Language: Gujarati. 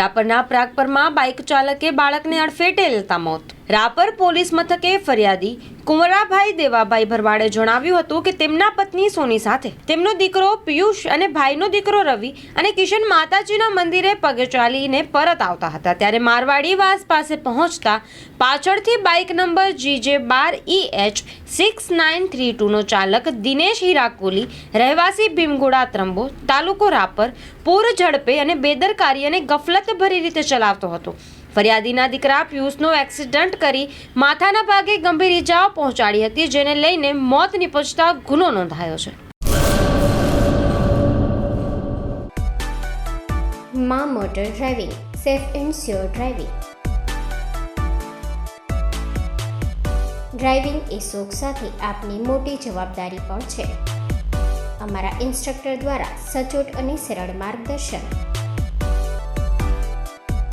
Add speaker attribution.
Speaker 1: રાપરના પ્રાગપરમાં બાઇક ચાલકે બાળકને અડફેટે લેતા મોત રાપર પોલીસ મથકે ફરિયાદી કુંવરાભાઈ દેવાભાઈ ભરવાડે જણાવ્યું હતું કે તેમના પત્ની સોની સાથે તેમનો દીકરો પિયુષ અને ભાઈનો દીકરો રવિ અને કિશન માતાજીના મંદિરે પગે ચાલીને પરત આવતા હતા. ત્યારે મારવાડીવાસ પાસે પહોંચતા પાછળથી બાઇક નંબર જીજે બાર E H six nine three ટુનો ચાલક દિનેશ હીરાકોલી, રહેવાસી ભીમગોડા ત્રંબો, તાલુકો રાપર, પૂર ઝડપે અને બેદરકારી અને ગફલત ભરી રીતે ચલાવતો હતો. ફરિયાદીના દીકરા પિયુષનો એક્સિડન્ટ કરી માથાના ભાગે ગંભીર ઇજાઓ પહોંચાડી હતી, જેને લઈને મોત નિપજતા ગુનો નોંધાયો છે.
Speaker 2: મા motor driving, safe and sure driving. Driving એ શોખ સાથે આપની મોટી જવાબદારી પણ છે. અમારા ઇન્સ્ટ્રક્ટર દ્વારા સચોટ અને સરળ માર્ગદર્શન.